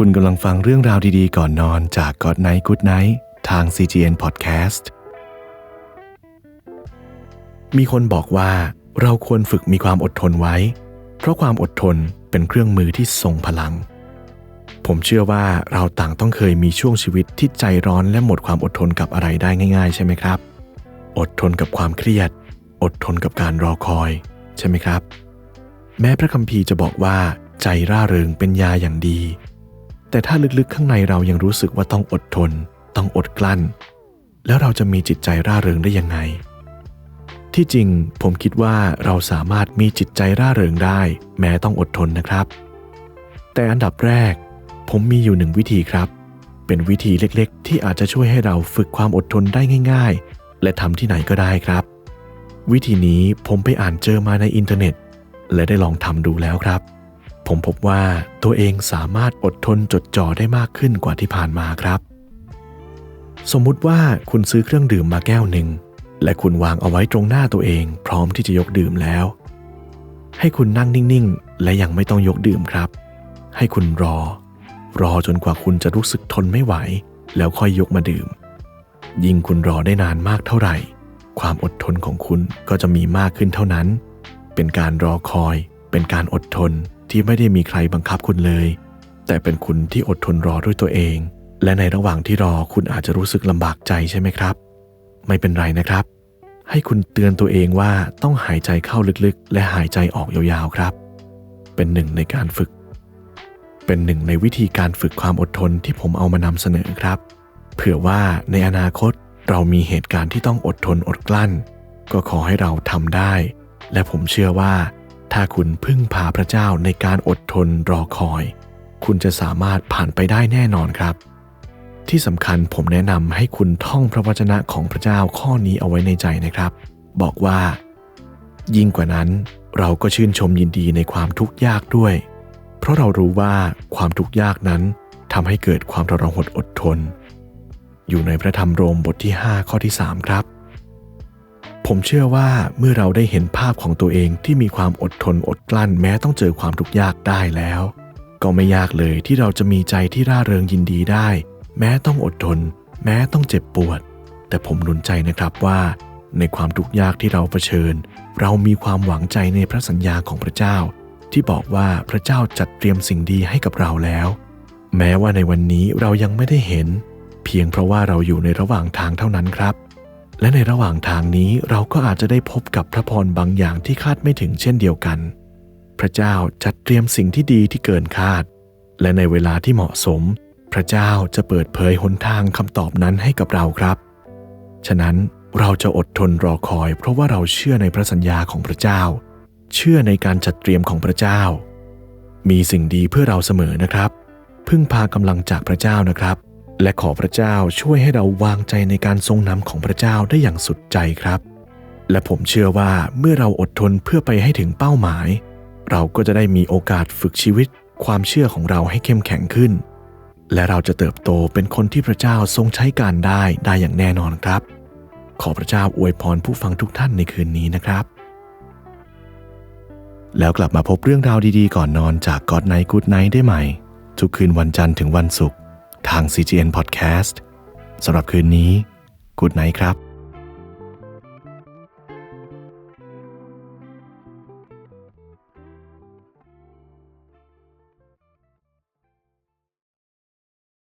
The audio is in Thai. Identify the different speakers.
Speaker 1: คุณกำลังฟังเรื่องราวดีๆ ก่อนนอนจาก God Night Good Night ทาง CGN Podcast มีคนบอกว่าเราควรฝึกมีความอดทนไว้ เพราะความอดทนเป็นเครื่องมือที่ทรงพลัง ผมเชื่อว่าเราต่างต้องเคยมีช่วงชีวิตที่ใจร้อนและหมดความอดทนกับอะไรได้ง่าย ๆ ใช่ไหมครับ อดทนกับความเครียด อดทนกับการรอคอย ใช่ไหมครับ แม้พระคัมภีร์จะบอกว่าใจร่าเริงเป็นยาอย่างดี แต่ถ้าลึกๆข้างในเรายังรู้สึกว่าต้องอดทน ต้องอดกลั้น แล้วเราจะมีจิตใจร่าเริงได้ยังไง ที่จริงผมคิดว่าเราสามารถมีจิตใจร่าเริงได้ แม้ต้องอดทนนะครับ แต่อันดับแรก ผมมีอยู่หนึ่งวิธีครับ เป็นวิธีเล็กๆ ที่อาจจะช่วยให้เราฝึกความอดทนได้ง่าย ๆ และทำที่ไหนก็ได้ครับ วิธีนี้ผมไปอ่านเจอมาในอินเทอร์เน็ต และได้ลองทำดูแล้วครับ ผมพบว่าตัวเองสามารถอดทนจดจ่อได้มากขึ้นกว่าที่ผ่านมาครับ สมมุติว่าคุณซื้อเครื่องดื่มมาแก้วหนึ่ง และคุณวางเอาไว้ตรงหน้าตัวเองพร้อมที่จะยกดื่มแล้ว ให้คุณนั่งนิ่งๆ และยังไม่ต้องยกดื่มครับ ให้คุณรอ รอจนกว่าคุณจะรู้สึกทนไม่ไหว แล้วค่อยยกมาดื่ม ยิ่งคุณรอได้นานมากเท่าไหร่ ความอดทนของคุณก็จะมีมากขึ้นเท่านั้น เป็นการรอคอย เป็นการอดทน ที่ไม่ได้มีใครบังคับคุณเลย แต่เป็นคุณที่อดทนรอด้วยตัวเอง และในระหว่างที่รอคุณอาจจะรู้สึกลำบากใจใช่ไหมครับ ไม่เป็นไรนะครับ ให้คุณเตือนตัวเองว่าต้องหายใจเข้าลึกๆ และหายใจออกยาวๆครับ เป็นหนึ่งในการฝึก เป็นหนึ่งในวิธีการฝึกความอดทนที่ผมเอามานำเสนอครับ เผื่อว่าในอนาคตเรามีเหตุการณ์ที่ต้องอดทนอดกลั้น ก็ขอให้เราทำได้ และผมเชื่อว่า ถ้าคุณพึ่งพาพระเจ้าในการอดทนรอคอย คุณจะสามารถผ่านไปได้แน่นอนครับ ที่สำคัญผมแนะนำให้คุณท่องพระวจนะของพระเจ้าข้อนี้เอาไว้ในใจนะครับ บอกว่า ยิ่งกว่านั้นเราก็ชื่นชมยินดีในความทุกข์ยากด้วย เพราะเรารู้ว่าความทุกข์ยากนั้นทำให้เกิดความทรหดอดทน อยู่ในพระธรรมโรมบทที่ 5 ข้อที่ 3 ครับ ผมเชื่อว่าเมื่อเราได้เห็นภาพของตัวเองที่มีความอดทนอดกลั้นแม้ต้องเจอความทุกข์ยากได้แล้ว ก็ไม่ยากเลยที่เราจะมีใจที่ร่าเริงยินดีได้ แม้ต้องอดทน แม้ต้องเจ็บปวด แต่ผมหนุนใจนะครับว่า ในความทุกข์ยากที่เราเผชิญ เรามีความหวังใจในพระสัญญาของพระเจ้า ที่บอกว่าพระเจ้าจัดเตรียมสิ่งดีให้กับเราแล้ว แม้ว่าในวันนี้เรายังไม่ได้เห็น เพียงเพราะว่าเราอยู่ในระหว่างทางเท่านั้นครับ และในระหว่างทางนี้เราก็อาจจะได้พบกับพระพรบางอย่างที่คาดไม่ถึงเช่นเดียวกัน พระเจ้าจัดเตรียมสิ่งที่ดีที่เกินคาด และในเวลาที่เหมาะสม พระเจ้าจะเปิดเผยหนทางคำตอบนั้นให้กับเราครับ ฉะนั้นเราจะอดทนรอคอย เพราะว่าเราเชื่อในพระสัญญาของพระเจ้า เชื่อในการจัดเตรียมของพระเจ้า มีสิ่งดีเพื่อเราเสมอนะครับ พึ่งพากำลังจากพระเจ้านะครับ และขอพระเจ้าช่วยให้เราวางใจในการทรงนำของพระเจ้าได้อย่างสุดใจครับ และผมเชื่อว่าเมื่อเราอดทนเพื่อไปให้ถึงเป้าหมาย เราก็จะได้มีโอกาสฝึกชีวิต ความเชื่อของเราให้เข้มแข็งขึ้น และเราจะเติบโตเป็นคนที่พระเจ้าทรงใช้การได้ได้อย่างแน่นอนครับ ขอพระเจ้าอวยพรผู้ฟังทุกท่านในคืนนี้นะครับ แล้วกลับมาพบเรื่องราวดีๆ ก่อนนอนจาก God Night Good Night ได้ใหม่ ทุกคืนวันจันทร์ถึงวันศุกร์ ทาง CGN Podcast สำหรับคืนนี้กูดไนท์ครับ